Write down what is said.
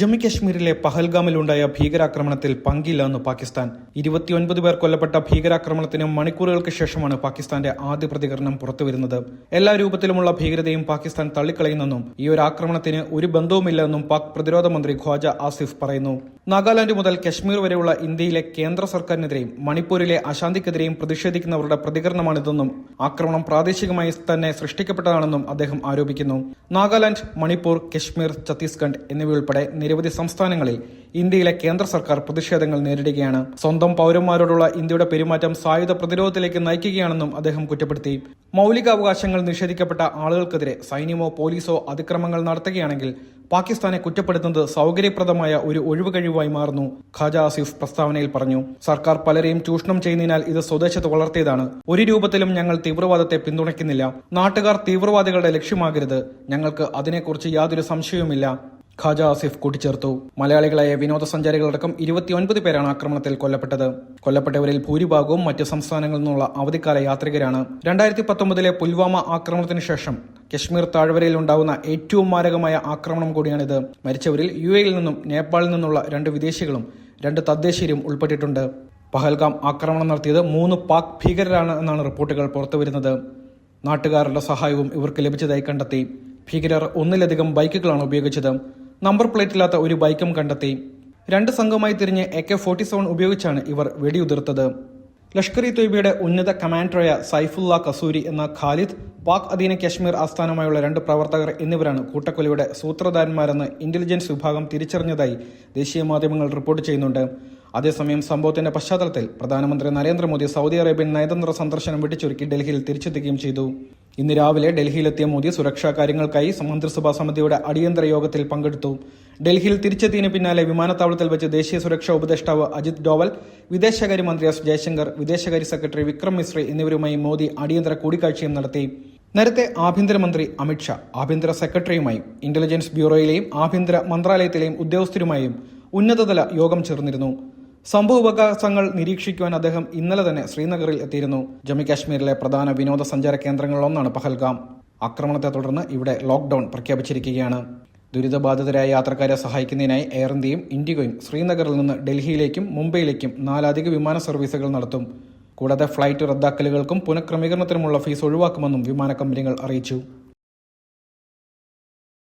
ജമ്മു കശ്മീരിലെ പഹൽഗാമിലുണ്ടായ ഭീകരാക്രമണത്തിൽ പങ്കില്ലെന്ന് പാകിസ്ഥാൻ. ഇരുപത്തിയൊൻപത് പേർ കൊല്ലപ്പെട്ട ഭീകരാക്രമണത്തിന് മണിക്കൂറുകൾക്ക് ശേഷമാണ് പാകിസ്ഥാന്റെ ആദ്യ പ്രതികരണം പുറത്തുവരുന്നത്. എല്ലാ രൂപത്തിലുമുള്ള ഭീകരതയും പാകിസ്ഥാൻ തള്ളിക്കളയുന്നെന്നും ഈ ഒരു ആക്രമണത്തിന് ഒരു ബന്ധവുമില്ലെന്നും പാക് പ്രതിരോധ മന്ത്രി ഖ്വാജ ആസിഫ് പറയുന്നു. നാഗാലാന്റ് മുതൽ കശ്മീർ വരെയുള്ള ഇന്ത്യയിലെ കേന്ദ്ര സർക്കാരിനെതിരെയും മണിപ്പൂരിലെ അശാന്തിക്കെതിരെയും പ്രതിഷേധിക്കുന്നവരുടെ പ്രതികരണമാണിതെന്നും ആക്രമണം പ്രാദേശികമായി തന്നെ സൃഷ്ടിക്കപ്പെട്ടതാണെന്നും അദ്ദേഹം ആരോപിക്കുന്നു. നാഗാലാന്റ് മണിപ്പൂർ കശ്മീർ ഛത്തീസ്ഗഡ് എന്നിവയുൾപ്പെടെ നിരവധി സംസ്ഥാനങ്ങളിൽ ഇന്ത്യയിലെ കേന്ദ്ര സർക്കാർ പ്രതിഷേധങ്ങൾ നേരിടുകയാണ്. സ്വന്തം പൗരന്മാരോടുള്ള ഇന്ത്യയുടെ പെരുമാറ്റം സായുധ പ്രതിരോധത്തിലേക്ക് നയിക്കുകയാണെന്നും അദ്ദേഹം കുറ്റപ്പെടുത്തി. മൌലികാവകാശങ്ങൾ നിഷേധിക്കപ്പെട്ട ആളുകൾക്കെതിരെ സൈന്യമോ പോലീസോ അതിക്രമങ്ങൾ നടത്തുകയാണെങ്കിൽ പാകിസ്ഥാനെ കുറ്റപ്പെടുത്തുന്നത് സൗകര്യപ്രദമായ ഒരു ഒഴിവുകഴിവായി മാറുന്നു ഖാജ ആസിഫ് പ്രസ്താവനയിൽ പറഞ്ഞു. സർക്കാർ പലരെയും ചൂഷണം ചെയ്യുന്നതിനാൽ ഇത് സ്വദേശത്ത് വളർത്തിയതാണ്. ഒരു രൂപത്തിലും ഞങ്ങൾ തീവ്രവാദത്തെ പിന്തുണയ്ക്കുന്നില്ല. നാട്ടുകാർ തീവ്രവാദികളുടെ ലക്ഷ്യമാകരുത്. ഞങ്ങൾക്ക് അതിനെക്കുറിച്ച് യാതൊരു സംശയവുമില്ല. ഖാജ ആസിഫ് കൂട്ടിച്ചേർത്തു. മലയാളികളായ വിനോദസഞ്ചാരികളടക്കം ഇരുപത്തിയൊൻപത് പേരാണ് ആക്രമണത്തിൽ കൊല്ലപ്പെട്ടത്. കൊല്ലപ്പെട്ടവരിൽ ഭൂരിഭാഗവും മറ്റ് സംസ്ഥാനങ്ങളിൽ നിന്നുള്ള അവധിക്കാല യാത്രികരാണ്. രണ്ടായിരത്തി പത്തൊമ്പതിലെ പുൽവാമ ആക്രമണത്തിന് ശേഷം കശ്മീർ താഴ്വരയിൽ ഉണ്ടാകുന്ന ഏറ്റവും മാരകമായ ആക്രമണം കൂടിയാണിത്. മരിച്ചവരിൽ യു എയിൽ നിന്നും നേപ്പാളിൽ നിന്നുള്ള രണ്ട് വിദേശികളും രണ്ട് തദ്ദേശീയരും ഉൾപ്പെട്ടിട്ടുണ്ട്. പഹൽഗാം ആക്രമണം നടത്തിയത് മൂന്ന് പാക് ഭീകരരാണ് എന്നാണ് റിപ്പോർട്ടുകൾ പുറത്തുവരുന്നത്. നാട്ടുകാരുടെ സഹായവും ഇവർക്ക് ലഭിച്ചതായി കണ്ടെത്തി. ഭീകരർ ഒന്നിലധികം ബൈക്കുകളാണ് ഉപയോഗിച്ചത്. നമ്പർ പ്ലേറ്റ് ഇല്ലാത്ത ഒരു ബൈക്കും കണ്ടെത്തി. രണ്ട് സംഘമായി തിരിഞ്ഞ് എ കെ ഫോർട്ടി സെവൻ ഉപയോഗിച്ചാണ് ഇവർ വെടിയുതിർത്തത്. ലഷ്കർ ഇ തൊയ്ബയുടെ ഉന്നത കമാൻഡറായ സൈഫുല്ല കസൂരി എന്ന ഖാലിദ് പാക് അധീന കശ്മീർ ആസ്ഥാനമായുള്ള രണ്ട് പ്രവർത്തകർ എന്നിവരാണ് കൂട്ടക്കൊലയുടെ സൂത്രധാരന്മാരെന്ന് ഇന്റലിജൻസ് വിഭാഗം തിരിച്ചറിഞ്ഞതായി ദേശീയ മാധ്യമങ്ങൾ റിപ്പോർട്ട് ചെയ്യുന്നുണ്ട്. അതേസമയം സംഭവത്തിന്റെ പശ്ചാത്തലത്തിൽ പ്രധാനമന്ത്രി നരേന്ദ്രമോദി സൗദി അറേബ്യൻ നയതന്ത്ര സന്ദർശനം വെട്ടിച്ചുരുക്കി ഡൽഹിയിൽ തിരിച്ചെത്തുകയും ചെയ്തു. ഇന്ന് രാവിലെ ഡൽഹിയിലെത്തിയ മോദി സുരക്ഷാ കാര്യങ്ങൾക്കായി മന്ത്രിസഭാ സമിതിയുടെ അടിയന്തര യോഗത്തിൽ പങ്കെടുത്തു. ഡൽഹിയിൽ തിരിച്ചെത്തിയതിനു പിന്നാലെ വിമാനത്താവളത്തിൽ വെച്ച് ദേശീയ സുരക്ഷാ ഉപദേഷ്ടാവ് അജിത് ഡോവൽ വിദേശകാര്യമന്ത്രി എസ് ജയശങ്കർ വിദേശകാര്യ സെക്രട്ടറി വിക്രം മിശ്രി എന്നിവരുമായി മോദി അടിയന്തര കൂടിക്കാഴ്ചയും നടത്തി. നേരത്തെ ആഭ്യന്തരമന്ത്രി അമിത്ഷാ ആഭ്യന്തര സെക്രട്ടറിയുമായും ഇന്റലിജൻസ് ബ്യൂറോയിലെയും ആഭ്യന്തര മന്ത്രാലയത്തിലെയും ഉദ്യോഗസ്ഥരുമായും ഉന്നതതല യോഗം ചേർന്നിരുന്നു. സംഭവവികാസങ്ങൾ നിരീക്ഷിക്കുവാൻ അദ്ദേഹം ഇന്നലെ തന്നെ ശ്രീനഗറിൽ എത്തിയിരുന്നു. ജമ്മു കാശ്മീരിലെ പ്രധാന വിനോദസഞ്ചാര കേന്ദ്രങ്ങളിലൊന്നാണ് പഹൽഗാം. ആക്രമണത്തെ തുടർന്ന് ഇവിടെ ലോക്ഡൌൺ പ്രഖ്യാപിച്ചിരിക്കുകയാണ്. ദുരിതബാധിതരായ യാത്രക്കാരെ സഹായിക്കുന്നതിനായി എയർ ഇന്ത്യയും ഇൻഡിഗോയും ശ്രീനഗറിൽ നിന്ന് ഡൽഹിയിലേക്കും മുംബൈയിലേക്കും നാലധിക വിമാന സർവീസുകൾ നടത്തും. കൂടാതെ ഫ്ലൈറ്റ് റദ്ദാക്കലുകൾക്കും പുനഃക്രമീകരണത്തിനുമുള്ള ഫീസ് ഒഴിവാക്കുമെന്നും വിമാന കമ്പനികൾ അറിയിച്ചു.